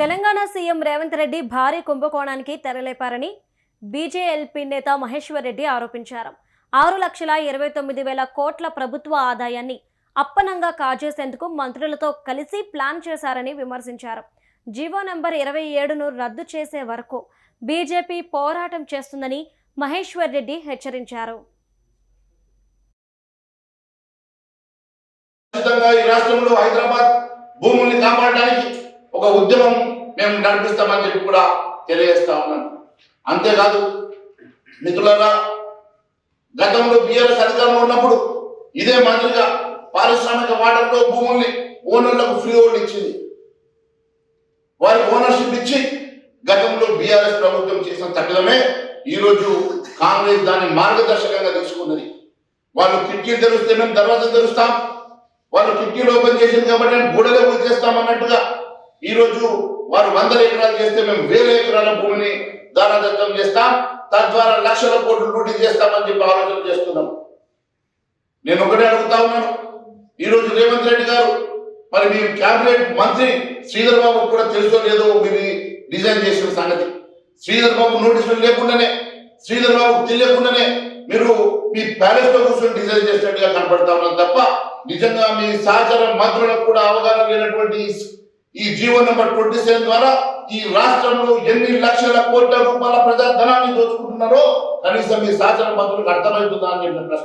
Telangana CM Revanth Reddy భారీ కుంభకోణానికి తెరలేపారని BJLP నేత మహేశ్వర్ రెడ్డి ఆరోపించారు. ఆరు లక్షల ఇరవై తొమ్మిది వేల కోట్ల ప్రభుత్వ ఆదాయాన్ని అప్పనంగా కాజేసేందుకు మంత్రులతో కలిసి ప్లాన్ చేశారని విమర్శించారు. జీవో నంబర్ ఇరవై ఏడును రద్దు చేసే వరకు బీజేపీ పోరాటం చేస్తుందని మహేశ్వర్ రెడ్డి హెచ్చరించారు. ఈ రాష్ట్రంలో హైదరాబాద్ భూముల్ని కాపాడడానికి ఒక ఉద్యమం మేము నడిపిస్తామని చెప్పి కూడా తెలియజేస్తా ఉన్నాను. అంతేకాదు మిత్రులరా గతంలో బీఆర్ఎస్ అధికారంలో ఉన్నప్పుడు ఇదే మాదిరిగా పారిశ్రామిక వాడల్లో భూముల్ని ఓనర్లకు ఫ్రీ హోల్డ్ ఇచ్చింది. వారికి ఓనర్షిప్ ఇచ్చి గతంలో బీఆర్ఎస్ ప్రభుత్వం చేసిన తగ్గడమే ఈరోజు కాంగ్రెస్ దాన్ని మార్గదర్శకంగా తీసుకున్నది. వాళ్ళు కిటికీలు తెరిస్తే మేము దర్వాజా తెరుస్తాం. వాళ్ళు కిటికీలు ఓపెన్ చేసింది కాబట్టి మేము గోడలే చేస్తాం అన్నట్టుగా ఈ రోజు వారు వందల ఎకరాలు చేస్తే మేము వేల ఎకరాల భూమిని దానదత్తం చేస్తాం. తద్వారా లక్షల కోట్లు లూటీ చేస్తామని చెప్పి ఆలోచన చేస్తున్నాం. నేను ఒకటే అడుగుతా ఉన్నాను. ఈ రోజు రేవంత్ రెడ్డి గారు మరి మీ క్యాబినెట్ మంత్రి శ్రీధర్ బాబు కూడా తెలుసో లేదో మీరు డిజైన్ చేసిన సంగతి. శ్రీధర్ బాబు నోటీసులు లేకుండానే శ్రీధర్ బాబు తెలియకుండానే మీరు మీ ప్యాలెస్లో కూర్చొని డిజైన్ చేసినట్టుగా కనపడతా ఉన్నారు తప్ప నిజంగా మీ సహచర మంత్రులకు కూడా అవగాహన లేనటువంటి ఈ- జీవో నెంబర్ ట్వంటీ సెవెన్ ద్వారా ఈ రాష్ట్రంలో ఎన్ని లక్షల కోట్ల రూపాయల ప్రజా ధనాన్ని దోచుకుంటున్నారో కనీసం మీ సహచర మంత్రులకు అర్థమవుతుందా అని చెప్పిన ప్రశ్న.